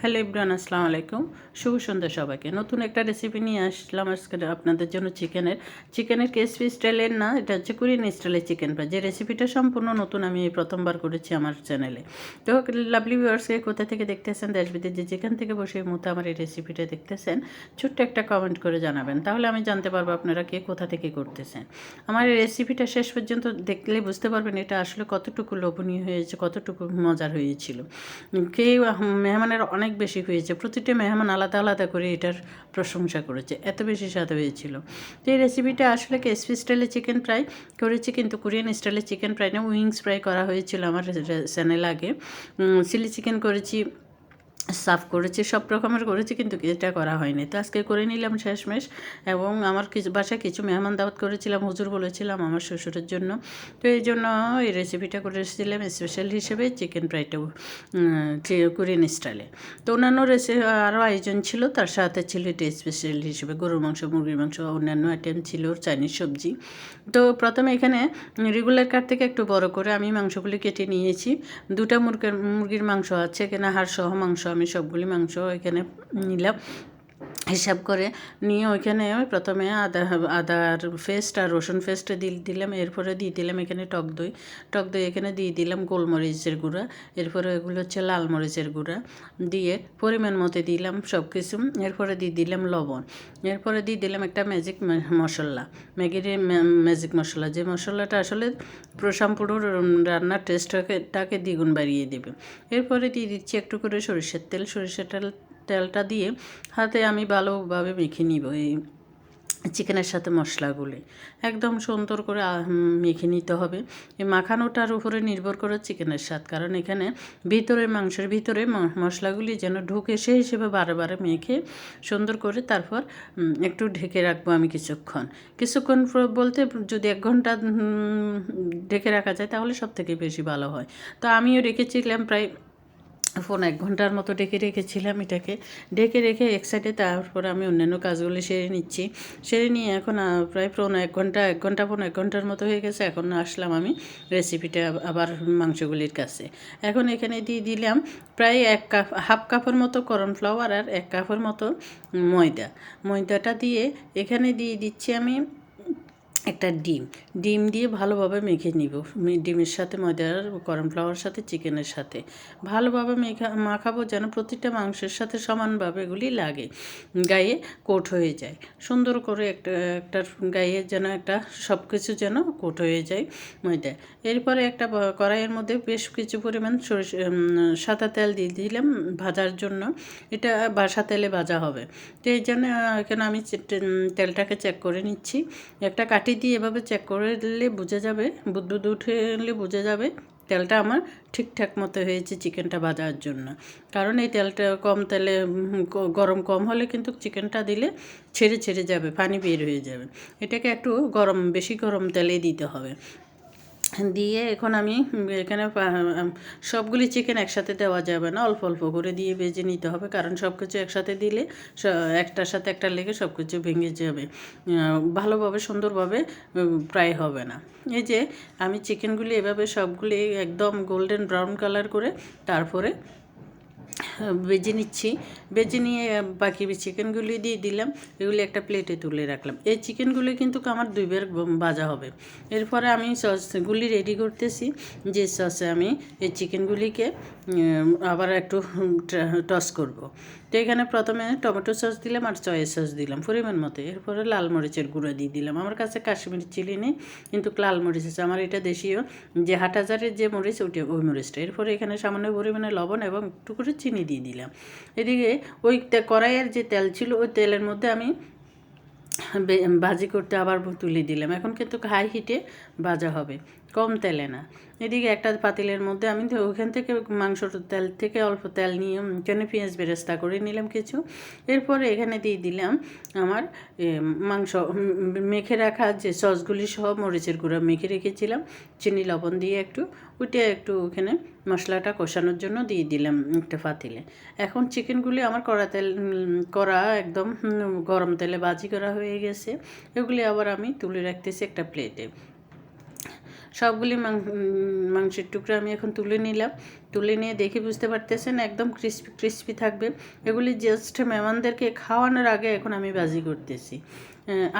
Hello Ibran আসসালামু আলাইকুম। শুভ সন্ধ্যা সবাইকে। নতুন একটা রেসিপি নিয়ে আসলাম আজকে আপনাদের জন্য চিকেনের। চিকেনের কেসপি স্টাইলের না, এটা হচ্ছে কোরিয়ান স্টাইলের চিকেন ফ্রাই যে রেসিপিটা সম্পূর্ণ নতুন আমি প্রথমবার করেছি আমার চ্যানেলে তো লাভলি ভিউয়ার্সকে কোথা থেকে দেখতেছেন, দেশ বিদেশ যে যেখান থেকে বসে এই মুহূর্তে আমার এই রেসিপিটা দেখতেছেন, ছোট্ট একটা কমেন্ট করে জানাবেন। তাহলে আমি জানতে পারব আপনারা কে কোথা থেকে করতেছেন। আমার এই রেসিপিটা শেষ পর্যন্ত দেখলে বুঝতে পারবেন এটা আসলে কতটুকু লোভনীয় হয়েছে, কতটুকু মজার হয়েছিল। কে মেহমানের অনেক বেশি হয়েছে। প্রতিটি মেহমান আলাদা আলাদা করে এটার প্রশংসা করেছে। এত বেশি স্বাদ হয়েছিল। তো এই রেসিপিটা আসলে কেসপি স্টাইলে চিকেন ফ্রাই করেছি কিন্তু কোরিয়ান স্টাইলে চিকেন ফ্রাই না উইংস ফ্রাই করা হয়েছিল আমার চ্যানেল আগে। চিলি চিকেন করেছি। সাফ করেছি, সব রকমের করেছি, কিন্তু এটা করা হয়নি। তো আজকে করে নিলাম শেষমেশ, এবং আমার কিছু, বাসায় কিছু মেহমান দাওয়াত করেছিলাম, হুজুর বলেছিলাম আমার শ্বশুরের জন্য। তো এই জন্য এই রেসিপিটা করে এসেছিলাম স্পেশাল হিসেবে চিকেন ফ্রাইটাও কোরিয়ান স্টাইলে তো অন্যান্য রেসিপি আরও আয়োজন ছিল, তার সাথে ছিল এটা স্পেশাল হিসেবে গরুর মাংস, মুরগির মাংস, অন্যান্য আইটেম ছিল, চাইনিজ সবজি। তো প্রথমে এখানে রেগুলার কাট থেকে একটু বড় করে আমি মাংসগুলি কেটে নিয়েছি। দুটা মুরগির মুরগির মাংস আছে এখানে হাড় সহ মাংস আমি সবগুলি মাংস এখানে নিলাম। হিসাব করে নিয়ে ওইখানে প্রথমে আদা আদার পেস্ট আর রসুন পেস্ট দিয়ে দিলাম, এরপরে দিয়ে দিলাম এখানে টক দই। টক দই এখানে দিয়ে দিলাম গোলমরিচের গুঁড়া, এরপরে এগুলো হচ্ছে লাল মরিচের গুঁড়া। দিয়ে পরিমাণ মতো দিলাম সব কিছু এরপরে দিয়ে দিলাম লবণ। এরপরে দিয়ে দিলাম একটা ম্যাজিক মশলা। ম্যাগির ম্যাজিক মশলা। যে মশলাটা আসলে সম্পূর্ণ রান্নার টেস্টটাকে দ্বিগুণ বাড়িয়ে দেবে। এরপরে দিয়ে দিচ্ছি একটু করে সরিষার তেল। সরিষার তেল তেলটা দিয়ে হাতে আমি ভালোভাবে মেখে নিব এই চিকেনের সাথে মশলাগুলি। একদম সুন্দর করে মেখে নিতে হবে। এই মাখানোটার উপরে নির্ভর করে চিকেনের স্বাদ, কারণ এখানে ভিতরে মাংসের ভিতরে মশলাগুলি যেন ঢুকে সেই হিসেবে বারে বারে মেখে সুন্দর করে তারপর একটু ঢেকে রাখব আমি কিছুক্ষণ। কিছুক্ষণ বলতে যদি এক ঘণ্টা ঢেকে রাখা যায় তাহলে সব থেকে বেশি ভালো হয়। তো আমিও রেখেছিলাম প্রায় ফোন এক ঘণ্টার মতো ডেকে রেখেছিলাম এটাকে। ডেকে রেখে এক সাইডে তারপর আমি অন্যান্য কাজগুলো সেরে নিচ্ছি। সেরে নিয়ে এখন প্রায় ফোন এক ঘণ্টা এক ঘণ্টা ফোন এক ঘণ্টার মতো হয়ে গেছে। এখন আসলাম আমি রেসিপিটা আবার মাংসগুলির কাছে। এখন এখানে দিয়ে দিলাম প্রায় এক কাপ, হাফ কাপের মতো কর্নফ্লাওয়ার আর এক কাপের মতো ময়দা। ময়দাটা দিয়ে এখানে দিয়ে দিচ্ছি আমি একটা ডিম। ডিম দিয়ে ভালোভাবে মেখে নিব। ডিমের সাথে ময়দার কর্নফ্লাওয়ার সাথে চিকেনের সাথে। ভালোভাবে মেখা, মাখাবো যেন প্রতিটা মাংসের সাথে সমানভাবে এগুলি লাগে। গায়ে কোট হয়ে যায়। সুন্দর করে একটা একটা গায়ে যেন একটা সব কিছু যেন কোট হয়ে যায় ময়দায় এরপরে একটা কড়াইয়ের মধ্যে বেশ কিছু পরিমাণ সাদা তেল দিয়ে দিলাম ভাজার জন্য। এটা বাসা তেলে ভাজা হবে। তো এই জন্য এখানে আমি তেলটাকে চেক করে নিচ্ছি। একটা কাটি দিয়ে এভাবে চেক করে দিলে বোঝা যাবে বুদবুদ উঠে এলে বোঝা যাবে তেলটা আমার ঠিকঠাক মতো হয়েছে চিকেনটা ভাজার জন্য। কারণ এই তেলটা কম তেলে গরম কম হলে কিন্তু চিকেনটা দিলে ছেড়ে ছেড়ে যাবে, পানি বের হয়ে যাবে। এটাকে একটু গরম, বেশি গরম তেলে দিতে হবে। দিয়ে এখন আমি এখানে সবগুলি চিকেন একসাথে দেওয়া যাবে না। অল্প অল্প করে দিয়ে বেজে নিতে হবে, কারণ সব কিছু একসাথে দিলে একটার সাথে একটা লেগে সব কিছু ভেঙে যাবে। ভালোভাবে, সুন্দরভাবে ফ্রাই হবে না। এই যে, আমি চিকেনগুলি এভাবে সবগুলি একদম গোল্ডেন ব্রাউন কালার করে, তারপরে বেজে নিচ্ছি। বেজে নিয়ে বাকি চিকেনগুলি দিয়ে দিলাম, এগুলি একটা প্লেটে তুলে রাখলাম। এই চিকেনগুলি কিন্তু আমার দুইবার ভাজা হবে। এরপরে আমি সসগুলি রেডি করতেছি, যে সসে আমি এই চিকেনগুলিকে আবার একটু টস করব। তো এখানে প্রথমে টমেটো সস দিলাম আর চয়ের সস দিলাম, পরিমাণ মতো। এরপরে লাল মরিচের গুঁড়ো দিয়ে দিলাম। আমার কাছে কাশ্মীরি চিলি নেই, কিন্তু লাল মরিচ আছে। আমার এটা দেশীয়, যে হাটাজারের যে মরিচ, ওইটা ওই মরিচটা। এরপরে এখানে সামান্য পরিমাণে লবণ এবং একটু করে চিনি দিয়ে দিলাম। এদিকে ওই কড়াইয়ের যে তেল ছিল, ওই তেলের মধ্যে আমি ভাজি করতে আবার তুলে দিলাম। এখন কিন্তু হাই হিটে ভাজা হবে। কম তেলে না। এদিকে একটা পাতিলের মধ্যে আমি ওখান থেকে মাংসর তেল থেকে অল্প তেল নিয়ে এখানে পেঁয়াজ বেরেস্তা করে নিলাম কিছু। এরপরে এখানে দিয়ে দিলাম আমার মাংস মেখে রাখা যে সসগুলি সহ মরিচের গুঁড়া মেখে রেখেছিলাম। চিনি, লবণ দিয়ে একটু, ওইটা একটু ওখানে মশলাটা কষানোর জন্য দিয়ে দিলাম একটা পাতিলে। এখন চিকেনগুলি আমার কড়া তেল করা একদম গরম তেলে বাজি করা হয়ে গেছে। এগুলি আবার আমি তুলে রাখতেছি একটা প্লেটে। সবগুলি মাংসের টুকরো আমি এখন তুলে নিলাম। তুলে নিয়ে দেখে বুঝতে পারতেছেন, একদম ক্রিস্পি ক্রিস্পি থাকবে। এগুলি জাস্ট মেহমানদেরকে খাওয়ানোর আগে এখন আমি ভাজি করতেছি।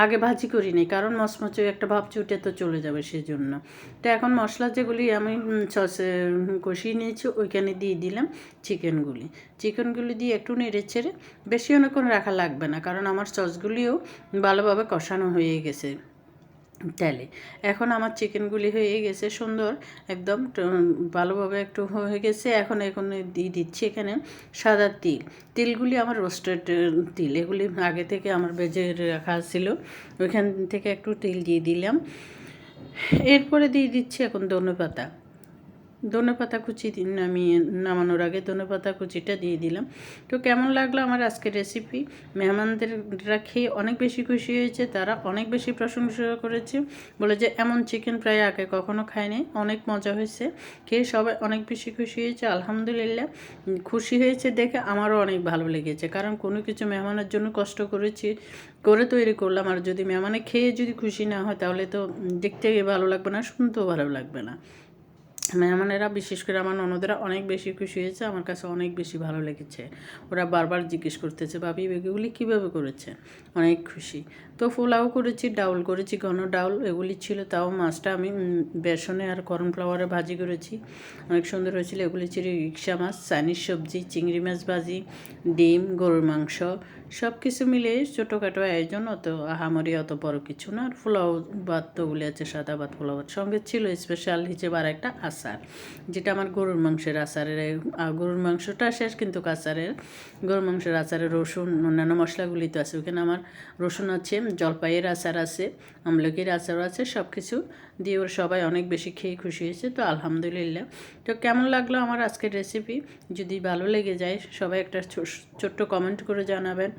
আগে ভাজি করিনি, কারণ মশমচে একটা ভাব চুটে তো চলে যাবে সেই জন্য তো এখন মশলা যেগুলি আমি সসে কষিয়ে নিয়েছি, ওইখানে দিয়ে দিলাম চিকেনগুলি। চিকেনগুলি দিয়ে একটু নেড়ে ছেড়ে বেশি অনেকক্ষণ রাখা লাগবে না, কারণ আমার সসগুলিও ভালোভাবে কষানো হয়ে গেছে। তেলে। এখন আমার চিকেনগুলি হয়ে গেছে সুন্দর, একদম ভালোভাবে একটু হয়ে গেছে। এখন এখন দিয়ে দিচ্ছি এখানে সাদা তিল। তিলগুলি আমার রোস্টেড তিল। এগুলি আগে থেকে আমার বেজে রাখা ছিল। ওইখান থেকে একটু তিল দিয়ে দিলাম। এরপরে দিয়ে দিচ্ছি এখন ধনে পাতা ধনে পাতা কুচি নামিয়ে নামানোর আগে ধনে পাতা কুচিটা দিয়ে দিলাম। তো কেমন লাগল আমার আজকের রেসিপি মেহমানদেররা খেয়ে অনেক বেশি খুশি হয়েছে, তারা অনেক বেশি প্রশংসা করেছে। বলে যে, এমন চিকেন প্রায় আগে কখনো খায়নি, অনেক মজা হয়েছে। খেয়ে সবাই অনেক বেশি খুশি হয়েছে, আলহামদুলিল্লাহ। খুশি হয়েছে দেখে আমারও অনেক ভালো লেগেছে। কারণ কোনো কিছু মেহমানের জন্য কষ্ট করেছি, করে তৈরি করলাম। আর যদি মেহমানে খেয়ে যদি খুশি না হয়, তাহলে তো দেখতে ভালো লাগবে না, শুনতেও ভালো লাগবে না। মেহমানেরা বিশেষ করে আমার ননদেরা অনেক বেশি খুশি হয়েছে, আমার কাছে অনেক বেশি ভালো লেগেছে। ওরা বারবার জিজ্ঞেস করতেছে, ভাবি, এগুলি কীভাবে করেছে? অনেক খুশি। তো পোলাও করেছি, ডাউল করেছি, ঘন ডাউল, এগুলি ছিল, তাও মাছটা আমি বেসনে আর কর্নফ্লাওয়ারে ভাজি করেছি। অনেক সুন্দর হয়েছিল, এগুলি ছিল রিক্সা মাছ, চাইনিজ সবজি, চিংড়ি মাছ ভাজি, ডিম, গরুর মাংস সব কিছু মিলে ছোটোখাটো আয়োজন অত আহামরি অত বড় কিছু না। আর পোলাও ভাত তো আছে, সাদা ভাত, পোলাও ভাত সঙ্গে ছিল স্পেশাল হিসেবে আর একটা আচার, যেটা আমার গরুর মাংসের আচারের গরুর মাংসটা শেষ কিন্তু আচারের, গরুর মাংসের আচারে রসুন, অন্যান্য মশলাগুলি তো আছে। ওখানে আমার রসুন আছে, জলপাইয়ের আচার আছে, আমলকির আচার আছে, সব কিছু দিয়ে ওর সবাই অনেক বেশি খেয়ে খুশি হয়েছে। তো আলহামদুলিল্লাহ। তো কেমন লাগল আমার আজকের রেসিপি যদি ভালো লেগে যায়, সবাই একটা ছোট্ট কমেন্ট করে জানাবেন।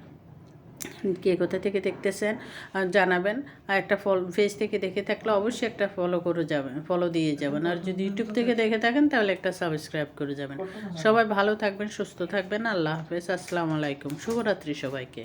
কে কোথা থেকে দেখতেছেন জানাবেন। আর একটা ফল ফেস থেকে দেখে থাকলে অবশ্যই একটা ফলো করে যাবেন ফলো দিয়ে যাবেন। আর যদি ইউটিউব থেকে দেখে থাকেন, তাহলে একটা সাবস্ক্রাইব করে যাবেন। সবাই ভালো থাকবেন, সুস্থ থাকবেন। আল্লাহ হাফেজ, আসসালামু আলাইকুম। শুভরাত্রি সবাইকে।